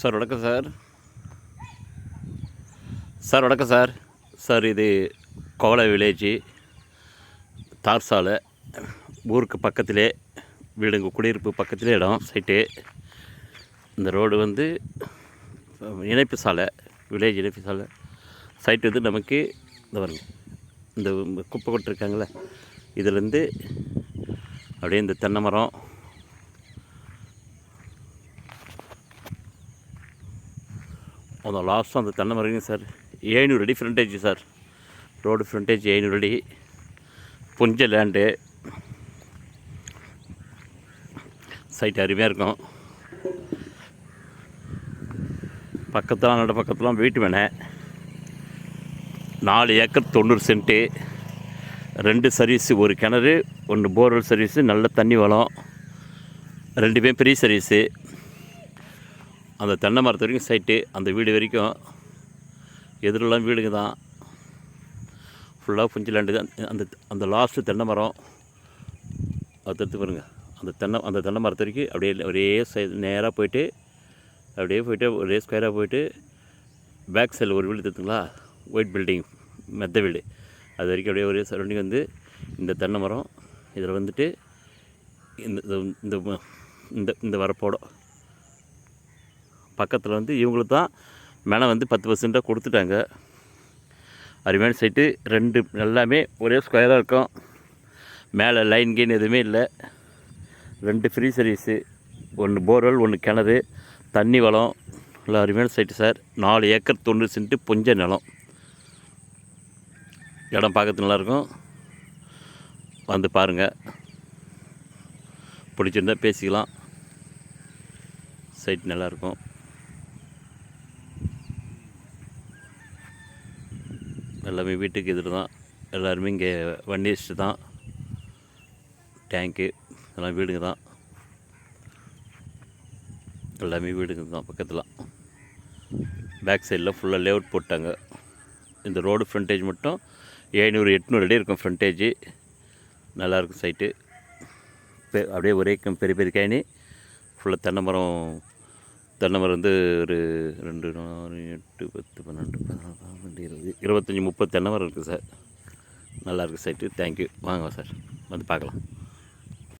Sir வணக்கம் sir. Sir வணக்கம் sir. Sir இது கோவள வில்லேஜு தார் சாலை ஊருக்கு பக்கத்திலே வீடுங்க குடியிருப்பு பக்கத்திலே இடம் சைட்டு இந்த ரோடு வந்து இணைப்பு சாலை வில்லேஜ் இணைப்பு சாலை. சைட்டு வந்து நமக்கு இந்த வருங்க இந்த குப்பை கொட்டிருக்காங்களே இதுலேருந்து அப்படியே இந்த தென்னை மரம் அந்த லாஸ்ட்டாக அந்த தென்னை மரங்க சார் ஏழ்நூறு அடி ஃப்ரண்டேஜ் சார் ரோடு ஃப்ரண்டேஜ் ஏழ்நூறு அடி புஞ்ச லேண்டு சைட் அருமையாக இருக்கும் பக்கத்தில் நட பக்கத்துலாம் வீட்டு வேணே நாலு ஏக்கர் தொண்ணூறு சென்ட்டு ரெண்டு சர்வீஸு ஒரு கிணறு ஒன்று போர்வெல் சர்வீஸு நல்ல தண்ணி வளம். ரெண்டுமே பெரிய சர்வீஸு அந்த தென்னை மரத்து வரைக்கும் சைட்டு அந்த வீடு வரைக்கும் எதிரெல்லாம் வீடுங்க தான். ஃபுல்லாக புஞ்சு லேண்டு தான். அந்த அந்த லாஸ்ட்டு தென்னை மரம் அது எடுத்து பாருங்க. அந்த தென்னை அந்த தென்னை மரத்து வரைக்கும் அப்படியே ஒரே சைடு நேராக போயிட்டு அப்படியே போயிட்டு ஒரே ஸ்கொயராக போயிட்டு பேக் சைடில் ஒரு வீடு எடுத்துங்களா ஒயிட் பில்டிங் மெத்த வீடு. அது வரைக்கும் அப்படியே ஒரே சரௌண்டிங் வந்து இந்த தென்னை மரம். இதில் வந்துட்டு இந்த இந்த இந்த இந்த வரப்போட பக்கத்தில் வந்து இவங்களுக்கு தான் மெனை வந்து பத்து பர்சண்ட்டாக கொடுத்துட்டாங்க. அருமையான சைட்டு ரெண்டு எல்லாமே ஒரே ஸ்கொயராக இருக்கும். மேலே லைன் கெயின் எதுவுமே இல்லை. ரெண்டு ஃப்ரீ சர்வீஸு ஒன்று போர்வெல் ஒன்று கிணறு தண்ணி வளம். நல்லா அருமையான சைட்டு சார் நாலு ஏக்கர் தொண்ணூறு சென்ட்டு புஞ்ச நிலம். இடம் பார்க்கறது நல்லாயிருக்கும். வந்து பாருங்கள் பிடிச்சிருந்தா பேசிக்கலாம். சைட் நல்லாயிருக்கும். எல்லாமே வீட்டுக்கு எதிர் தான். எல்லாருமே இங்கே வண்டி வச்சுட்டு தான். டேங்க்கு எல்லாம் வீடுங்க தான். எல்லாமே வீடுங்க தான் பக்கத்தில். பேக் சைடில் ஃபுல்லாக லேஅவுட் போட்டாங்க. இந்த ரோடு ஃப்ரண்டேஜ் மட்டும் ஏழ்நூறு எட்நூறு அடி இருக்கும் ஃப்ரண்டேஜு நல்லாயிருக்கும் சைட்டு பெ அப்படியே ஒரே பெரிய பெரிய கேணி ஃபுல்லாக தென்னை மரம் தென்னை மரம் வந்து ஒரு ரெண்டு நாலு எட்டு பத்து பன்னெண்டு பதினாலு பன்னெண்டு இருபது இருபத்தஞ்சி முப்பது தென்னை மரம் இருக்குது சார். நல்லாயிருக்கு சைட்டு தேங்க்யூ வாங்க சார். வந்து பார்க்கலாம்.